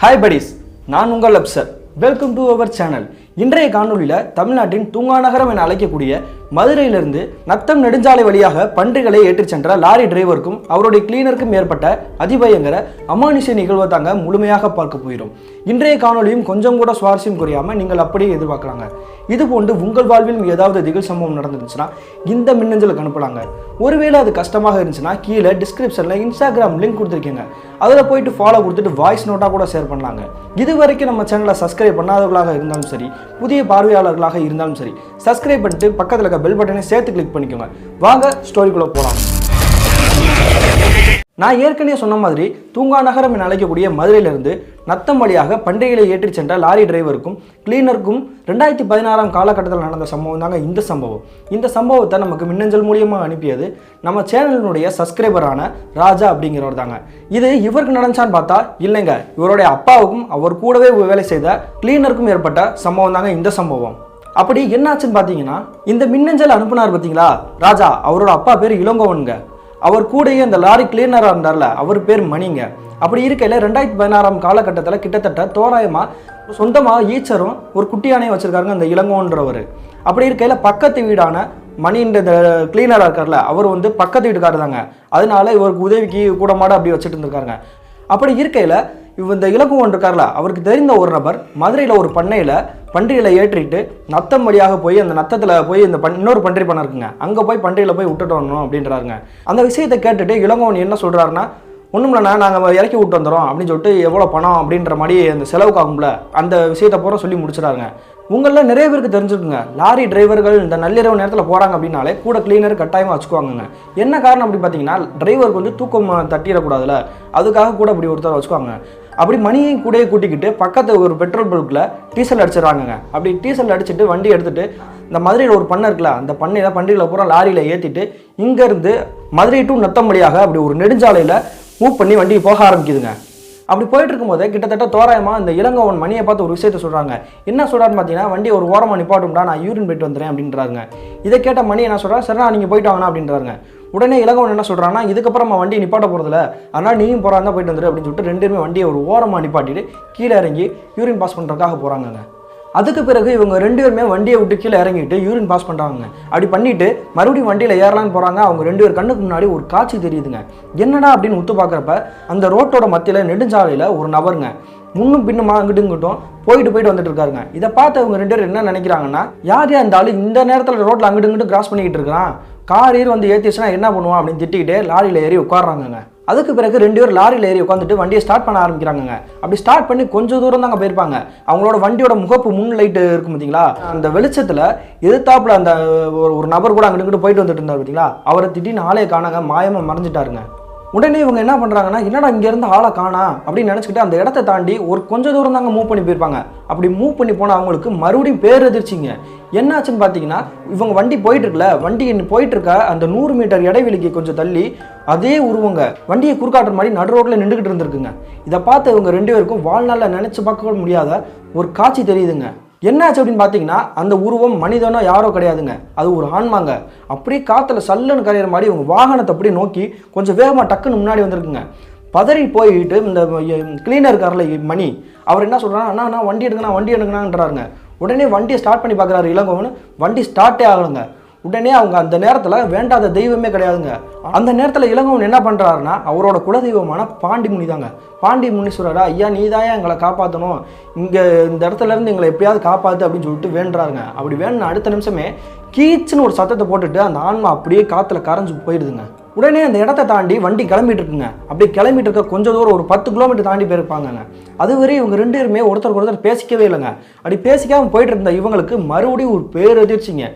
Hi buddies நான் உங்கள் Afsar. Welcome to our channel இன்றைய காணொளியில் தமிழ்நாட்டின் தூங்கா நகரம் என அழைக்கக்கூடிய மதுரையிலிருந்து நத்தம் நெடுஞ்சாலை வழியாக பன்றிகளை ஏற்றிச் சென்ற லாரி டிரைவருக்கும் அவருடைய கிளீனருக்கும் ஏற்பட்ட அதிபயங்கர அமானுஷ நிகழ்வை தாங்க முழுமையாக பார்க்க போயிடும் இன்றைய காணொளியும் கொஞ்சம் கூட சுவாரஸ்யம் குறையாமல் நீங்கள் அப்படியே எதிர்பார்க்கலாங்க. இது போன்று உங்கள் வாழ்வில் ஏதாவது திகில் சம்பவம் நடந்துருந்துச்சுன்னா இந்த மின்னஞ்சலுக்கு அனுப்பலாங்க. ஒருவேளை அது கஷ்டமாக இருந்துச்சுன்னா கீழே டிஸ்கிரிப்ஷனில் இன்ஸ்டாகிராம் லிங்க் கொடுத்துருக்கீங்க. அதில் போயிட்டு ஃபாலோ கொடுத்துட்டு வாய்ஸ் நோட்டாக கூட ஷேர் பண்ணலாங்க. இது வரைக்கும் நம்ம சேனலை சப்ஸ்கிரைப் பண்ணாதவர்களாக இருந்தாலும் சரி புதிய பார்வையாளர்களாக இருந்தாலும் சரி சப்ஸ்கிரைப் பண்ணிட்டு பக்கத்தில் இருக்க பெல் பட்டனை சேர்த்து கிளிக் பண்ணிக்கோங்க. வாங்க ஸ்டோரிக்குள்ளே போகலாம் நான் ஏற்கனவே சொன்ன மாதிரி தூங்கா நகரம் என அழைக்கக்கூடிய மதுரையிலிருந்து நத்தம் வழியாக பண்டிகைகளை ஏற்றிச் சென்ற லாரி டிரைவருக்கும் கிளீனருக்கும் ரெண்டாயிரத்தி பதினாறாம் காலகட்டத்தில் நடந்த சம்பவம் தாங்க இந்த சம்பவம். இந்த சம்பவத்தை நமக்கு மின்னஞ்சல் மூலியமாக அனுப்பியது நம்ம சேனலினுடைய சப்ஸ்கிரைபரான ராஜா அப்படிங்கிறவர் தாங்க. இது இவருக்கு நடந்துச்சான்னு பார்த்தா இல்லைங்க இவருடைய அப்பாவுக்கும் அவர் கூடவே வேலை செய்த கிளீனருக்கும் ஏற்பட்ட சம்பவம் தாங்க இந்த சம்பவம். அப்படி என்னாச்சுன்னு பார்த்தீங்கன்னா இந்த மின்னஞ்சல் அனுப்புனார் பார்த்தீங்களா? ராஜா அவரோட அப்பா பேர் இளங்கோவனுங்க. அவர் கூடயே அந்த லாரி கிளீனராக இருந்தார்ல அவர் பேர் மணிங்க. அப்படி இருக்கையில் ரெண்டாயிரத்தி பதினாறாம் காலகட்டத்தில் கிட்டத்தட்ட தோராயமாக சொந்தமாக ஈச்சரும் ஒரு குட்டியானையும் வச்சுருக்காருங்க அந்த இளங்கோன்றவர். அப்படி இருக்கையில் பக்கத்து வீடான மணின்ற இந்த கிளீனராக இருக்கார்ல அவர் வந்து பக்கத்து வீட்டுக்காரர் தாங்க அதனால இவருக்கு உதவிக்கு கூட மாட அப்படி வச்சுட்டு இருந்திருக்காருங்க. அப்படி இருக்கையில் இவ இந்த இலக்குவன் இருக்கார்ல அவருக்கு தெரிந்த ஒரு நபர் மதுரையில் ஒரு பண்ணையில் பன்றிகளை ஏற்றிட்டு நத்தம் வழியாக போய் அந்த நத்தத்தில் போய் இந்த பன் இன்னொரு பன்றி பண்ண இருக்குங்க. அங்கே போய் பன்றியில் போய் விட்டுட்டு வரணும் அப்படின்றாருங்க. அந்த விஷயத்தை கேட்டுட்டு இளங்கோவன் என்ன சொல்கிறாருன்னா ஒன்றும் இல்லைண்ணா நாங்கள் இறக்கி விட்டு வந்துடுறோம் அப்படின்னு சொல்லிட்டு எவ்வளோ பணம் அப்படின்ற மாதிரி அந்த செலவுக்கு ஆகும்ல அந்த விஷயத்தை பூரா சொல்லி முடிச்சிடாருங்க. உங்களில் நிறைய பேருக்கு தெரிஞ்சுக்குங்க லாரி டிரைவர்கள் இந்த நள்ளிரவு நேரத்தில் போகிறாங்க அப்படின்னாலே கூட கிளீனர் கட்டாயமாக வச்சுக்குவாங்கங்க. என்ன காரணம் அப்படி பார்த்தீங்கன்னா டிரைவருக்கு வந்து தூக்கம் தட்டிடக்கூடாதுல. அதுக்காக கூட அப்படி ஒருத்தர் வச்சுக்குவாங்க. அப்படி மணியையும் கூடயே கூட்டிக்கிட்டு பக்கத்து ஒரு பெட்ரோல் பல்கில் டீசல் அடிச்சிடுறாங்கங்க. அப்படி டீசல் அடிச்சுட்டு வண்டி எடுத்துட்டு இந்த மதுரையில் ஒரு பண்ணை இருக்குல்ல அந்த பண்ணையில் பண்டிகையில் பூரா லாரியில் ஏற்றிட்டு இங்கேருந்து மதுரை டு நத்தம் வழியாக அப்படி ஒரு நெடுஞ்சாலையில் மூவ் பண்ணி வண்டி போக ஆரம்பிக்குதுங்க. அப்படி போயிட்டு இருக்கும்போதே கிட்டத்தட்ட தோராயமாக இந்த இளங்கோவன் மணியை பார்த்து ஒரு விஷயத்த சொல்கிறாங்க என்ன சொல்கிறாருன்னு பார்த்தீங்கன்னா வண்டி ஒரு ஓரமாக நிப்பாட்டும்டா நான் யூரின் போயிட்டு வந்துடுறேன் அப்படின்றாங்க இதை கேட்ட மணி என்ன சொல்கிறா சரிண்ணா நீங்கள் போயிட்டு வாங்கண்ணா அப்படின்றாங்க உடனே இளங்கவன் என்ன சொல்கிறான்னா இதுக்கப்புறம் நம்ம வண்டி நிப்பாட்ட போகிறதில்ல அதனால் நீயும் போகிறாங்க தான் போயிட்டு வந்துரு அப்படின்னு சொல்லிட்டு ரெண்டு பேருமே வண்டியை ஒரு ஓரமாக நிப்பாட்டிட்டு கீழே இறங்கி யூரின் பாஸ் பண்ணுறதுக்காக போகிறாங்கங்க அதுக்கு பிறகு இவங்க ரெண்டு பேருமே வண்டியை விட்டு கீழே இறங்கிட்டு யூரின் பாஸ் பண்ணுறாங்க அப்படி பண்ணிட்டு மறுபடியும் வண்டியில் ஏறலான்னு போகிறாங்க அவங்க ரெண்டு பேர் கண்ணுக்கு முன்னாடி ஒரு காட்சி தெரியுதுங்க. என்னடா அப்படின்னு உத்து பார்க்குறப்ப அந்த ரோட்டோட மத்தியில் நெடுஞ்சாலையில் ஒரு நபருங்க. முன்னும் பின்னுமா அங்கிட்டும் இங்கிட்டும் போயிட்டு போயிட்டு வந்துட்டு இருக்காருங்க. இதை பார்த்து அவங்க ரெண்டு பேரும் என்ன நினைக்கிறாங்கன்னா யார் யார் இந்த இந்த நேரத்தில் ரோட்டில் அங்கிட்டு இங்கிட்டு கிராஸ் பண்ணிக்கிட்டு இருக்கிறான் கார் ஏறி வந்து ஏற்றிச்சுன்னா என்ன பண்ணுவான் அப்படின்னு திட்டிக்கிட்டே லாரியில் ஏறி உட்காடுறாங்கங்க அதுக்கு பிறகு ரெண்டு பேரும் லாரியில் ஏறி உட்காந்துட்டு வண்டியை ஸ்டார்ட் பண்ண ஆரம்பிக்கிறாங்க அப்படி ஸ்டார்ட் பண்ணி கொஞ்சம் தூரம் தாங்க போயிருப்பாங்க. அவங்களோட வண்டியோட முகப்பு முன் லைட்டு இருக்கும் பார்த்தீங்களா அந்த வெளிச்சத்தில் எதிர்த்தாப்புல அந்த ஒரு ஒரு நபர் கூட அங்கிட்டு இங்கிட்டு போயிட்டு வந்துட்டு இருந்தார் பார்த்தீங்களா அவரை திடீர்னு ஆளே காணாங்க மாயமாக மறைஞ்சிட்டாருங்க. உடனே இவங்க என்ன பண்ணுறாங்கன்னா என்னடா இங்கேருந்து ஆளை காணா? அப்படின்னு நினச்சிக்கிட்டு அந்த இடத்த தாண்டி ஒரு கொஞ்சம் தூரம் தாங்க மூவ் பண்ணி போயிருப்பாங்க. அப்படி மூவ் பண்ணி போனால் அவங்களுக்கு மறுபடியும் பேர் எதிர்ச்சிங்க என்னாச்சுன்னு பார்த்தீங்கன்னா இவங்க வண்டி போயிட்டு இருக்குல்ல வண்டி போயிட்டு இருக்க அந்த நூறு மீட்டர் இடைவெளிக்கு கொஞ்சம் தள்ளி அதே உருவங்க வண்டியை குறுக்காட்டுற மாதிரி நடு ரோட்டில் நின்றுக்கிட்டு இருந்திருக்குங்க. இதை பார்த்து இவங்க ரெண்டு பேருக்கும் வாழ்நாளில் நினச்சி பார்க்க முடியாத ஒரு காட்சி தெரியுதுங்க. என்னாச்சு அப்படின்னு பார்த்தீங்கன்னா அந்த உருவம் மனிதனோ யாரோ கிடையாதுங்க. அது ஒரு ஆன்மாங்க. அப்படியே காற்றுல சல்லுன்னு கரையிற மாதிரி இவங்க வாகனத்தை அப்படியே நோக்கி கொஞ்சம் வேகமாக டக்குன்னு முன்னாடி வந்திருக்குங்க. பதறி போயிட்டு இந்த கிளீனர் இருக்கார்ல மணி அவர் என்ன சொல்கிறாங்க அண்ணா அண்ணா வண்டி எடுங்கண்ணா வண்டி எடுங்கண்ணான்றாருங்க. உடனே வண்டியை ஸ்டார்ட் பண்ணி பார்க்குறாரு இளங்கோவன். வண்டி ஸ்டார்ட்டே ஆகலைங்க. உடனே அவங்க அந்த நேரத்தில் வேண்டாத தெய்வமே கிடையாதுங்க. அந்த நேரத்தில் இளங்கவன் என்ன பண்ணுறாருன்னா அவரோட குலதெய்வமான பாண்டி முனி தாங்க பாண்டி முனீஸ்வரரா ஐயா நீ தான் எங்களை காப்பாற்றணும் இங்கே இந்த இடத்துல இருந்து எங்களை எப்படியாவது காப்பாற்று அப்படின்னு சொல்லிட்டு வேண்டுறாருங்க. அப்படி வேணுன அடுத்த நிமிஷமே கீச்சுன்னு ஒரு சத்தத்தை போட்டுட்டு அந்த ஆன்மா அப்படியே காற்றுல கரைஞ்சு போயிடுதுங்க உடனே அந்த இடத்த தாண்டி வண்டி கிளம்பிட்டு இருக்குங்க. அப்படியே கிளம்பிட்டு இருக்க கொஞ்சம் தூரம் ஒரு பத்து கிலோமீட்டர் தாண்டி போயிருப்பாங்க அதுவரை இவங்க ரெண்டு பேருமே ஒருத்தருக்கு ஒருத்தர் பேசிக்கவே இல்லைங்க. அப்படி பேசிக்காமல் போயிட்டு இருந்த இவங்களுக்கு மறுபடியும் ஒரு பேரெதிர்ச்சிங்க.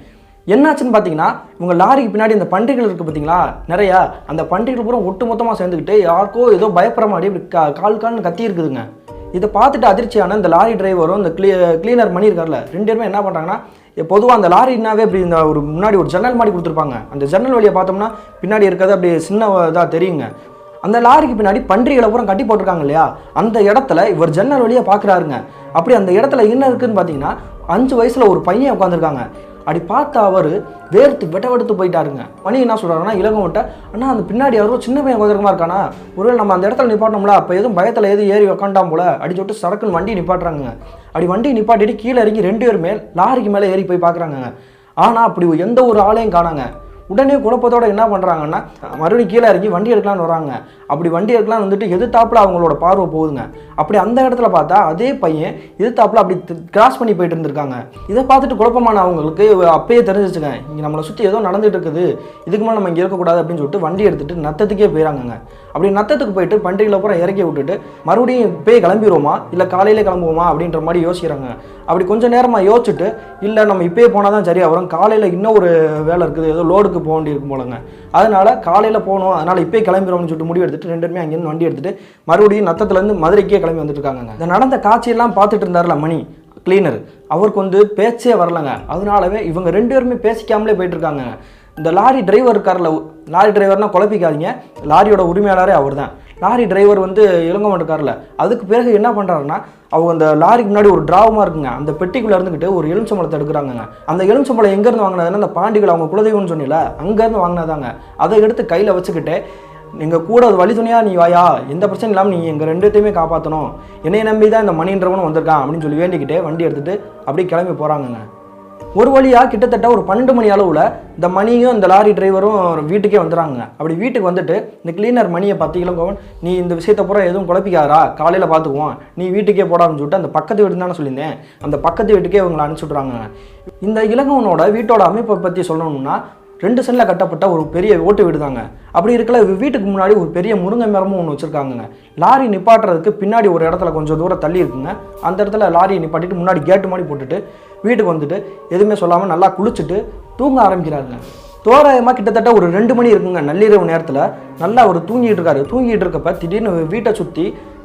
என்னாச்சுன்னு பார்த்தீங்கன்னா இவங்க லாரிக்கு பின்னாடி இந்த பன்றிகள் இருக்குது பார்த்தீங்களா நிறையா. அந்த பன்றிகள் பூரா ஒட்டு மொத்தமாக சேர்ந்துக்கிட்டு யாருக்கோ ஏதோ பயப்படுற மாதிரி இப்படி கா கால் கால்னு கத்தி இருக்குதுங்க. இதை பார்த்துட்டு அதிர்ச்சியான இந்த லாரி டிரைவரும் இந்த க்ளீ க்ளீனர் பண்ணியிருக்காருல ரெண்டு பேருமே என்ன பண்ணுறாங்கன்னா பொதுவாக அந்த லாரினாவே இப்படி இந்த ஒரு முன்னாடி ஒரு ஜன்னல் மாதிரி கொடுத்துருப்பாங்க. அந்த ஜன்னல் வழியை பார்த்தோம்னா பின்னாடி இருக்கிறது அப்படியே சின்ன இதாக தெரியுங்க. அந்த லாரிக்கு பின்னாடி பன்றிகளை பூரா கட்டி போட்டிருக்காங்க இல்லையா? அந்த இடத்துல இவர் ஜன்னல் வழியாக பார்க்குறாருங்க அப்படி அந்த இடத்துல என்ன இருக்குதுன்னு பார்த்தீங்கன்னா அஞ்சு வயசில் ஒரு பையன் உட்காந்துருக்காங்க அப்படி பார்த்த அவர் வேர்த்து வெட்ட வெடுத்து போயிட்டாருங்க. மணி என்ன சொல்கிறாருன்னா இளங்கோவன்ட்ட அண்ணா அந்த பின்னாடி யாரோ சின்ன பையன் உதரமா இருக்கானா? ஒருவேளை நம்ம அந்த இடத்துல நிப்பாட்டோம்ல அப்போ எதுவும் பயத்தில் எதுவும் ஏறி உக்காண்டாம் போல அப்படி சொல்லிட்டு சரக்குன்னு வண்டி நிப்பாட்டுறாங்க அப்படி வண்டி நிப்பாட்டிட்டு கீழே இறங்கி ரெண்டு பேருமே லாரிக்கு மேலே ஏறி போய் பார்க்குறாங்க ஆனால் அப்படி எந்த ஒரு ஆளையும் காணாங்க. உடனே குழப்பத்தோட என்ன பண்ணுறாங்கன்னா மறுபடியும் கீழே இறங்கி வண்டி எடுக்கலாம்னு வராங்க. அப்படி வண்டி எடுக்கலாம் வந்துட்டு எதிர்த்தாப்புல அவங்களோட பார்வை போகுதுங்க. அப்படி அந்த இடத்துல பார்த்தா அதே பையன் எதிர்த்தாப்புல அப்படி கிராஸ் பண்ணி போயிட்டு இருந்திருக்காங்க. இதை பார்த்துட்டு குழப்பமான அவங்களுக்கு அப்பயே தெரிஞ்சிச்சுங்க. இங்கே நம்மளை சுற்றி ஏதோ நடந்துட்டு இருக்குது. இதுக்கு மேலே நம்ம இங்கே இருக்கக்கூடாது அப்படின்னு சொல்லிட்டு வண்டி எடுத்துட்டு நத்தத்துக்கே போயிறாங்கங்க. அப்படி நத்தத்துக்கு போயிட்டு பண்டிகையில் அப்புறம் இறக்கி விட்டுட்டு மறுபடியும் போய் கிளம்பிடுவோமா இல்லை காலையிலே கிளம்புவோமா? அப்படின்ற மாதிரி யோசிக்கிறாங்க. அப்படி கொஞ்சம் நேரமாக யோசிச்சுட்டு இல்லை நம்ம இப்போயே போனால் தான் சரியாக வரும். காலையில் இன்னும் ஒரு வேலை இருக்குது ஏதோ லோடுக்கு போக வேண்டியிருக்கும் போலங்க. அதனால் காலையில் போகணும் அதனால் இப்போயே கிளம்பிடுவோம்னு சொல்லிட்டு முடிவு எடுத்துட்டு ரெண்டு பேருமே அங்கேருந்து வண்டி எடுத்துட்டு மறுபடியும் நத்தத்துலேருந்து மதுரைக்கே கிளம்பி வந்துட்டு இருக்காங்க இந்த நடந்த காட்சியெல்லாம் பார்த்துட்டு இருந்தார்ல மணி கிளீனர் அவருக்கு வந்து பேச்சே வரலங்க. அதனாலவே இவங்க ரெண்டு பேருமே பேசிக்காமலே போயிட்டுருக்காங்க இந்த லாரி டிரைவர் இருக்கார்ல லாரி டிரைவர்னா குழப்பிக்காதீங்க. லாரியோட உரிமையாளரே அவர் தான் லாரி டிரைவர் வந்து இளங்கவன் மாட்டுக்காரில் அதுக்கு பிறகு என்ன பண்ணுறாருன்னா அவங்க அந்த லாரிக்கு முன்னாடி ஒரு டிராவமாக இருக்குங்க. அந்த பெட்டிக்குள்ளே இருந்துக்கிட்டு ஒரு எலுமிச்சம்பழத்தை எடுக்கிறாங்கங்க. அந்த எலுமிச்சம்பழம் எங்கேருந்து வாங்கினதுன்னா அந்த பாண்டிகள் அவங்க குலதெய்வம்னு சொன்னில அங்கேருந்து வாங்கினதாங்க. அதை எடுத்து கையில் வச்சுக்கிட்டு எங்கள் கூட அது வழி துணையாக நீ வாயா? எந்த பிரச்சனையும் இல்லாமல் நீ எங்கள் ரெண்டுத்தையுமே காப்பாற்றணும் என்னை நம்பி தான் இந்த மணின்றவனும் வந்திருக்கான் அப்படின்னு சொல்லி வேண்டிக்கிட்டே வண்டி எடுத்துகிட்டு அப்படியே கிளம்பி போகிறாங்கங்க ஒரு வழியாக கிட்டத்தட்ட ஒரு பன்னெண்டு மணி அளவில் இந்த மணியும் இந்த லாரி டிரைவரும் வீட்டுக்கே வந்துடுறாங்க. அப்படி வீட்டுக்கு வந்துட்டு இந்த கிளீனர் மணியை பார்த்து இளங்கோவன் நீ இந்த விஷயத்தை பூரா எதுவும் குழப்பிக்காரா காலையில் பார்த்துக்குவோம். நீ வீட்டுக்கே போடான்னு சொல்லிட்டு அந்த பக்கத்து வீடு தானே சொல்லியிருந்தேன். அந்த பக்கத்து வீட்டுக்கே இவங்களை அனுப்பிச்சுட்றாங்க இந்த இளங்கவனோட வீட்டோட அமைப்பை பற்றி சொல்லணும்னா ரெண்டு சென்டில் கட்டப்பட்ட ஒரு பெரிய ஓட்டு வீடு தாங்க அப்படி இருக்கல வீட்டுக்கு முன்னாடி ஒரு பெரிய முருங்கை மரமும் ஒன்று வச்சுருக்காங்க லாரி நிப்பாட்டுறதுக்கு பின்னாடி ஒரு இடத்துல கொஞ்சம் தூரம் தள்ளி இருக்குங்க. அந்த இடத்துல லாரியை நிப்பாட்டிட்டு முன்னாடி கேட்டு மாதிரி போட்டுட்டு வீட்டுக்கு வந்துட்டு எதுவுமே சொல்லாமல் நல்லா குளிச்சுட்டு தூங்க ஆரம்பிக்கிறாருங்க. தோராயமாக கிட்டத்தட்ட ஒரு ரெண்டு மணி இருக்குங்க நள்ளிரவு நேரத்தில். நல்லா அவர் தூங்கிட்டு இருக்காரு. தூங்கிட்டு இருக்கப்ப திடீர்னு வீட்டை சுற்றி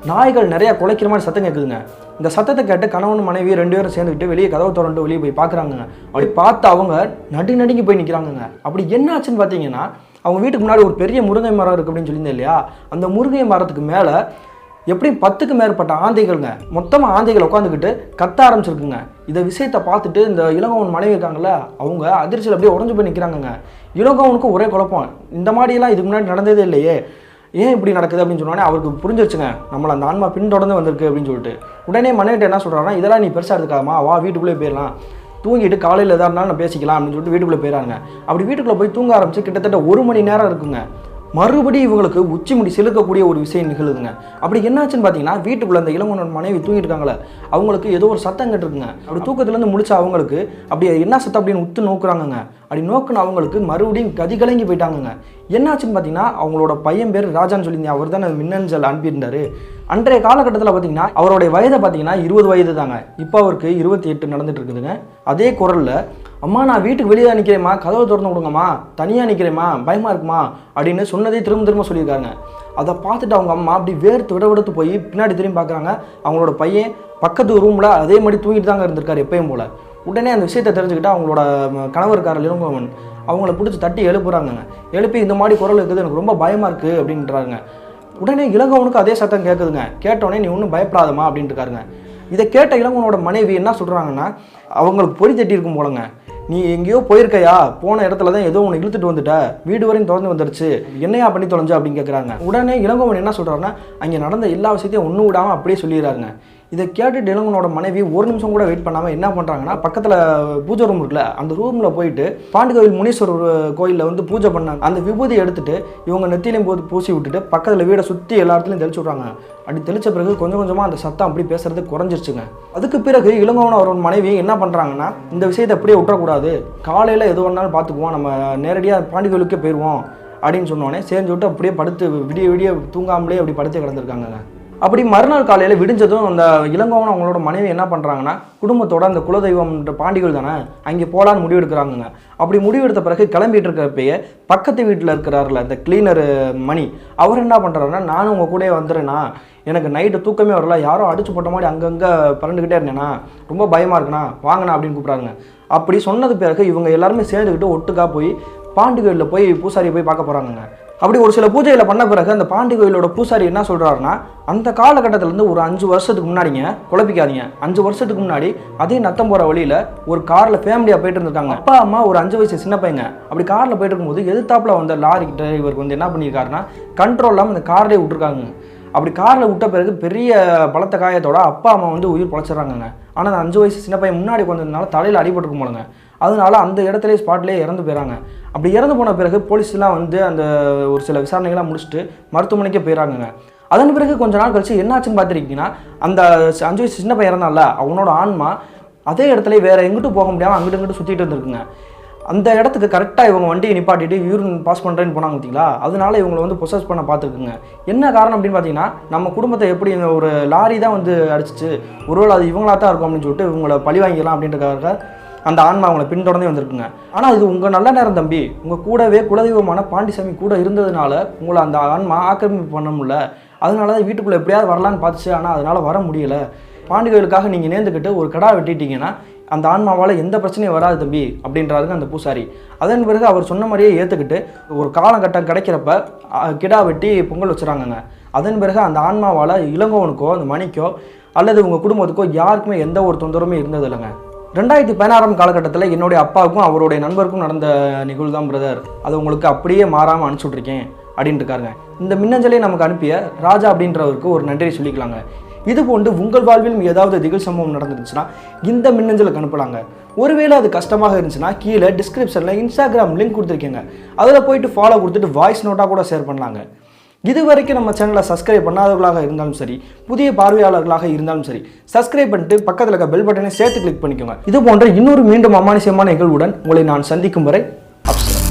நாய்கள் நிறையா குலைக்கிற மாதிரி சத்தம் கேட்குதுங்க இந்த சத்தத்தை கேட்டு கணவன் மனைவி ரெண்டு பேரும் சேர்ந்துக்கிட்டு வெளியே கதவு திறந்து வெளியே போய் பார்க்குறாங்க அப்படி பார்த்து அவங்க நடு நடுங்கி போய் நிற்கிறாங்கங்க அப்படி என்ன ஆச்சுன்னு பார்த்தீங்கன்னா அவங்க வீட்டுக்கு முன்னாடி ஒரு பெரிய முருங்கை மரம் இருக்குது அப்படின்னு சொல்லியிருந்தேன் இல்லையா? அந்த முருங்கை மரத்துக்கு மேலே எப்படியும் பத்துக்கு மேற்பட்ட ஆந்தைகள்ங்க. மொத்தமாக ஆந்தைகள் உட்காந்துக்கிட்டு கத்த ஆரம்பிச்சிருக்குங்க. இந்த விஷயத்தை பார்த்துட்டு இந்த இளங்கவன் மனைவி இருக்காங்கல்ல அவங்க அதிர்ச்சியில் அப்படியே உடஞ்சு போய் நிற்கிறாங்கங்க இளங்கவனுக்கும் ஒரே குழப்பம். இந்த மாதிரிலாம் இதுக்கு முன்னாடி நடந்ததே இல்லையே. ஏன் இப்படி நடக்குது அப்படின்னு சொன்னோடனே அவருக்கு புரிஞ்சிருச்சுங்க. நம்மளை அந்த ஆன்மா பின்தொடர்ந்து வந்திருக்கு அப்படின்னு சொல்லிட்டு. உடனே மனைவிட்ட என்ன சொல்கிறாங்கன்னா இதெல்லாம் நீ பெருசாக இருக்காமா வா வீட்டுக்குள்ளே போயிடலாம். தூங்கிட்டு காலையில் எதாக இருந்தாலும் நான் பேசிக்கலாம். அப்படின்னு சொல்லிட்டு வீட்டுக்குள்ளே போயிடறாங்க அப்படி வீட்டுக்குள்ளே போய் தூங்க ஆரம்பிச்சு கிட்டத்தட்ட ஒரு மணி நேரம் இருக்குங்க. மறுபடியும் இவங்களுக்கு உச்சி முடி செலுக்கக்கூடிய ஒரு விஷயம் நிகழுதுங்க. அப்படி என்னாச்சுன்னு பார்த்தீங்கன்னா வீட்டுக்குள்ள அந்த இளவனோட மனைவி தூங்கிட்டு அவங்களுக்கு ஏதோ ஒரு சத்தம் கேட்டுருக்குங்க. அப்படி தூக்கத்துலேருந்து முடிச்ச அவங்களுக்கு அப்படி என்ன சத்தம் அப்படின்னு உத்து நோக்குறாங்கங்க. அப்படி நோக்குன அவங்களுக்கு மறுபடியும் கதி கலங்கி போயிட்டாங்கங்க. என்னாச்சுன்னு பார்த்தீங்கன்னா அவங்களோட பையன் பேர் ராஜான்னு சொல்லியிருந்தேன் அவர் தான் மின்னஞ்சல் அனுப்பியிருந்தாரு. அன்றைய காலகட்டத்தில் பார்த்தீங்கன்னா அவருடைய வயதை பார்த்தீங்கன்னா இருபது வயது தாங்க இப்போ அவருக்கு இருபத்தி எட்டு நடந்துட்டு இருக்குதுங்க அதே குரலில் அம்மா நான் வீட்டுக்கு வெளியே தான் நிற்கிறேம்மா கதவை திறந்து கொடுங்கம்மா. தனியாக நிற்கிறேம்மா பயமாக இருக்குமா? அப்படின்னு சொன்னதே திரும்ப திரும்ப சொல்லியிருக்காங்க. அதை பார்த்துட்டு அவங்க அம்மா அப்படி வேர்த்து விட விடுத்து போய் பின்னாடி திரும்பி பார்க்குறாங்க அவங்களோட பையன் பக்கத்து ரூமில் அதே மாதிரி தூங்கிட்டு தாங்க இருந்திருக்காரு எப்பயும் போல். உடனே அந்த விஷயத்தை தெரிஞ்சுக்கிட்டு அவங்களோட கணவர்காரர் இளங்கோவன் அவங்கள பிடிச்சி தட்டி எழுப்புறாங்கங்க. எழுப்பி இந்த மாதிரி குரல் இருக்குது எனக்கு ரொம்ப பயமாக இருக்குது அப்படின்றாங்க உடனே இளங்கவனுக்கு அதே சத்தம் கேட்குதுங்க கேட்டோடனே நீ ஒன்றும் பயப்படாதமா அப்படின்ட்டு இருக்காருங்க இதை கேட்ட இளங்கவனோட மனைவி என்ன சொல்கிறாங்கன்னா அவங்களுக்கு பொறி தட்டி இருக்கும் போலங்க. நீ எங்கேயோ போயிருக்கையா? போன இடத்துல தான் ஏதோ ஒன்று இழுத்துட்டு வந்துட்ட. வீடு வரையும் திறந்து வந்துருச்சு. என்னையா பண்ணி தொலைஞ்சு? அப்படின்னு கேட்குறாங்க உடனே இளங்கோவன் என்ன சொல்கிறாருன்னா அங்கே நடந்த எல்லா விஷயத்தையும் ஒன்று விடாமல் அப்படியே சொல்லிடுறாருங்க. இதை கேட்டு இளங்கனோட மனைவி ஒரு நிமிஷம் கூட வெயிட் பண்ணாமல் என்ன பண்ணுறாங்கன்னா பக்கத்தில் பூஜை ரூம் இருக்குல்ல அந்த ரூமில் போயிட்டு பாண்டுகோவில் முனீஸ்வரர் கோயிலில் வந்து பூஜை பண்ணாங்க. அந்த விபூதி எடுத்துட்டு இவங்க நெத்திலையும் போது பூசி விட்டுட்டு பக்கத்தில் வீடை சுற்றி எல்லா இடத்துலையும் தெளிச்சு விட்றாங்க. அப்படி தெளித்த பிறகு கொஞ்சம் கொஞ்சமாக அந்த சத்தம் அப்படி பேசுறது குறைஞ்சிருச்சுங்க. அதுக்கு பிறகு இளங்கோவன் அவரோட மனைவி என்ன பண்ணுறாங்கன்னா இந்த விஷயத்தை அப்படியே விட்டுறக்கூடாது. காலையில் எது வேணாலும் பார்த்துக்குவோம் நம்ம நேரடியாக பாண்டிகோயிலுக்கே போயிடுவோம் அப்படின்னு சொன்னோடனே சேர்ந்து விட்டு அப்படியே படுத்து விடிய விடிய தூங்காமலே அப்படி படுத்து கிடந்திருக்காங்க அப்படி மறுநாள் காலையில் விடிஞ்சதும் அந்த இளங்கோவன் அவங்களோட மனைவி என்ன பண்ணுறாங்கன்னா குடும்பத்தோட அந்த குலதெய்வம்ன்ற பாண்டிகள் தானே அங்கே போகலான்னு முடிவெடுக்கிறாங்கங்க. அப்படி முடிவெடுத்த பிறகு கிளம்பிட்டு இருக்கிறப்பயே பக்கத்து வீட்டில் இருக்கிறாருல இந்த கிளீனர் மணி அவர் என்ன பண்ணுறாருன்னா நானும் உங்கள் கூடயே வந்துடுறேண்ணா எனக்கு நைட்டு தூக்கமே வரல. யாரோ அடிச்சு போட்ட மாதிரி அங்கங்கே பறந்துக்கிட்டே இருந்தேன்னா ரொம்ப பயமாக இருக்குண்ணா. வாங்கண்ணா அப்படின்னு கூப்பிட்றாங்க. அப்படி சொன்னது பிறகு இவங்க எல்லாருமே சேர்ந்துக்கிட்டு ஒட்டுக்கா போய் பாண்டிகோயிலில் போய் பூசாரியை போய் பார்க்க போகிறாங்கங்க அப்படி ஒரு சில பூஜைகளை பண்ண பிறகு அந்த பாண்டி கோயிலோட பூசாரி என்ன சொல்கிறாருன்னா அந்த காலகட்டத்திலேருந்து ஒரு அஞ்சு வருஷத்துக்கு முன்னாடிங்க குழப்பிக்காதீங்க. அஞ்சு வருஷத்துக்கு முன்னாடி அதே நத்தம் போகிற வழியில் ஒரு காரில் ஃபேமிலியாக போயிட்டு இருந்திருக்காங்க அப்பா அம்மா ஒரு அஞ்சு வயசு சின்ன பையங்க. அப்படி காரில் போயிட்டு இருக்கும்போது எதிர்த்தாப்பில் வந்த லாரி டிரைவருக்கு வந்து என்ன பண்ணியிருக்காருன்னா கண்ட்ரோல் இல்லாமல் அந்த கார்லேயே விட்டுருக்காங்க. அப்படி காரில் விட்ட பிறகு பெரிய பலத்த காயத்தோட அப்பா அம்மா வந்து உயிர் பொழைச்சிடுறாங்கங்க. ஆனால் அந்த அஞ்சு வயசு சின்ன பையன் முன்னாடி வந்ததுனால தலையில் அடிபட்டுருக்கும் போலங்க. அதனால அந்த இடத்துலயே ஸ்பாட்லேயே இறந்து போயிறாங்க. அப்படி இறந்து போன பிறகு போலீஸ்லாம் வந்து அந்த ஒரு சில விசாரணைகள்லாம் முடிச்சுட்டு மருத்துவமனைக்கே போயிறாங்கங்க. அதன் பிறகு கொஞ்ச நாள் கழிச்சு என்னாச்சுன்னு பார்த்துருக்கீங்கன்னா அந்த அஞ்சு வயசு சின்ன பையன் இறந்தான்ல அவனோட ஆன்மா அதே இடத்துல வேற எங்கிட்டும் போக முடியாமல் அங்கிட்டு இங்கிட்டு சுற்றிட்டு இருந்திருக்குங்க. அந்த இடத்துக்கு கரெக்டாக இவங்க வண்டியை நிப்பாட்டிட்டு யூரின் பாஸ் பண்ணுறேன்னு போனாங்க பார்த்தீங்களா? அதனால இவங்களை வந்து பொசஸ் பண்ண பார்த்துருக்குங்க. என்ன காரணம் அப்படின்னு பார்த்தீங்கன்னா நம்ம குடும்பத்தை எப்படி இந்த ஒரு லாரி தான் வந்து அடிச்சிச்சு ஒருவேளை அது இவங்களா தான் இருக்கும் அப்படின்னு சொல்லிட்டு இவங்களை பழி வாங்கிக்கலாம் அப்படின்றக்காக அந்த ஆன்மா அவங்களை பின்தொடர்ந்தே வந்திருக்குங்க. ஆனால் இது உங்கள் நல்ல நேரம் தம்பி. உங்கள் கூடவே குலதெய்வமான பாண்டிசாமி கூட இருந்ததுனால உங்களை அந்த ஆன்மா ஆக்கிரமிப்பு பண்ண முடியல. அதனால தான் வீட்டுக்குள்ளே எப்படியாவது வரலான்னு பார்த்துச்சு. ஆனால் அதனால் வர முடியல. பாண்டி கோயிலுக்காக நீங்கள் நேர்ந்துக்கிட்டு ஒரு கடா வெட்டிட்டீங்கன்னா அந்த ஆன்மாவால் எந்த பிரச்சனையும் வராது தம்பி அப்படின்றாருங்க அந்த பூசாரி. அதன் பிறகு அவர் சொன்ன மாதிரியே ஏற்றுக்கிட்டு ஒரு காலகட்டம் கிடைக்கிறப்ப கிடா வெட்டி பொங்கல் வச்சுறாங்கங்க. அதன் பிறகு அந்த ஆன்மாவால் இளங்கோவனுக்கோ அந்த மணிக்கோ அல்லது உங்கள் குடும்பத்துக்கோ யாருக்குமே எந்த ஒரு தொந்தரவுமே இருந்தது இல்லைங்க ரெண்டாயிரத்தி பதினாறாம் காலகட்டத்தில் என்னுடைய அப்பாவுக்கும் அவருடைய நண்பருக்கும் நடந்த நிகழ்வு தான் பிரதர் அது உங்களுக்கு அப்படியே மாறாமல் அனுப்பிச்சுட்ருக்கேன் அப்படின்ட்டு இருக்காருங்க. இந்த மின்னஞ்சலை நமக்கு அனுப்பிய ராஜா அப்படின்றவருக்கு ஒரு நன்றியை சொல்லிக்கலாங்க. இது போன்று உங்கள் வாழ்விலும் ஏதாவது திகில் சம்பவம் நடந்துருச்சுன்னா இந்த மின்னஞ்சலுக்கு அனுப்பலாங்க. ஒருவேளை அது கஷ்டமாக இருந்துச்சுன்னா கீழே டிஸ்கிரிப்ஷனில் இன்ஸ்டாகிராம் லிங்க் கொடுத்துருக்கீங்க. அதில் போயிட்டு ஃபாலோ கொடுத்துட்டு வாய்ஸ் நோட்டாக கூட ஷேர் பண்ணலாங்க. இது வரைக்கும் நம்ம சேனலை சப்ஸ்கிரைப் பண்ணாதவர்களாக இருந்தாலும் சரி புதிய பார்வையாளர்களாக இருந்தாலும் சரி சப்ஸ்கிரைப் பண்ணிட்டு பக்கத்தில் இருக்க பெல் பட்டனை சேர்த்து கிளிக் பண்ணிக்கோங்க. இது போன்ற இன்னொரு மீண்டும் அமானுஷ்யமான நிகழ்வுடன் உங்களை நான் சந்திக்கும் வரை அப்சரம்